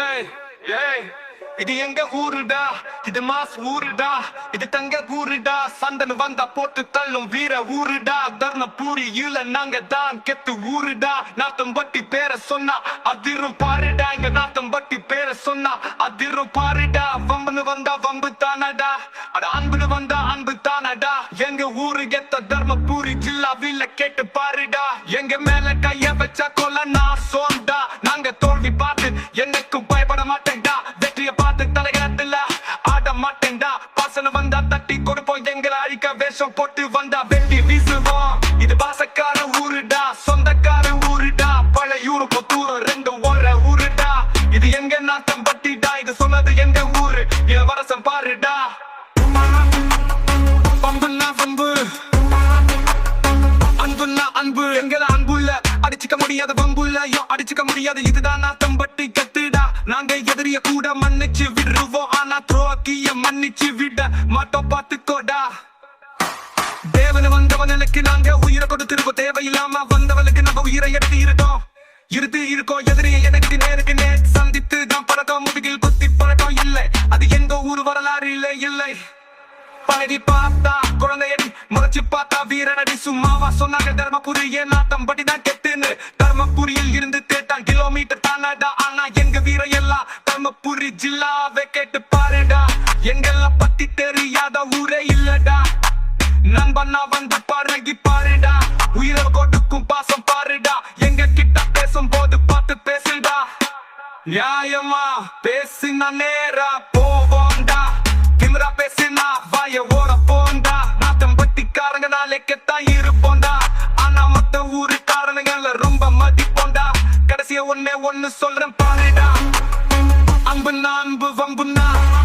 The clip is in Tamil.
ஏய் ஏய் இது எங்க ஊருடா? இது மாஸ் ஊருடா? இது தங்க ஊருடா? சந்தன் வந்தா போட்டு தள்ளும் வீர ஊருடா? தர்மபுரி இல்ல நாங்க தான் கெத்து ஊருடா? நாத்தம் பட்டி பேர சொன்னா அதிரும் பாருடா. இங்க நாத்தம் பட்டி பேர சொன்னா அதிரும் பாருடா. வம்புன்னு வந்தா வம்பு தானடா? அட அன்புன்னு வந்தா அன்பு தானடா? எங்க ஊரு கெத்த தர்மபுரி ஜில்லாவில கேட்டு பாருடா. எங்க மேல கைய வச்சா கொல்ல நான் சோண்டா வேண்டா. பாசனம் வந்தா தட்டி கொடுப்போம். எங்களை அழிக்க வேஷம் போட்டு வந்தா வெட்டி வீசுவோம். இது பாசக்கார ஊருடா. சொந்தக்கார ஊருடா. பழையூரு தூரம் ரெண்டு ஓர ஊருடா. இது எங்க நாட்டம் பட்டிடா. இது சொன்னது எங்க ஊரு? இளவரசம் பாருடா. பம்புன்னா பம்பு அன்புன்னா அன்பு. எங்களை அன்புள்ள. அடிச்சுக்க முடியாத பம்புள்ள அடிச்சுக்க முடியாது. இதுதான் நாத்தம். நாங்க எதிரிய கூட மன்னிச்சு விடுவோம் ஆனா துரோக்கிய மன்னிச்சு விட மாட்டோம். பாத்துக்கோடா. தேவன வந்தவனுக்கு நாங்க உயிரை கொடுத்திருக்கோம். தேவையில்லாம வந்தவனுக்கு நம்ம உயிரை எடுத்து இருக்கோம். இருந்து இருக்கோம் எதிரியை எனக்கு நேருக்கு நேர் சந்தித்து தான் பழக்கம். முதுகில் குத்தி பழக்கம் இல்லை. அது எங்க ஊர் வரலாறு இல்லை இல்லை. பழகி பார்த்தா குழந்தையடி முறைச்சு பார்த்தா வீரனடி. சும்மாவா சொன்னாங்க தர்மபுரி ஏன் நாட்டம் படி தர்மபுரி ஜில்லாவே கேட்டு பாருடா. எங்கள பத்தி தெரியாத ஊரே இல்லடா. நண்பனா வந்து பழகி பாருடா. உயிரை கொடுக்கும் பாசம் பாருடா. எங்க கிட்ட பேசும் போது பார்த்து பேசுடா. நியாயமா பேசினா நேரா போவோம்டா. திமிரா பேசினா வாய ஓட போண்டா நாத்தம் பட்டிக்காரங்க நாளைக்குத்தான் இருப்போண்டா ஆனா மத்த ஊருக்காரனுங்கள ரொம்ப மதிப்போண்டா கடைசியா ஒன்னே ஒன்னு சொல்றேன் பாருடா. Ang banamba, vang banamba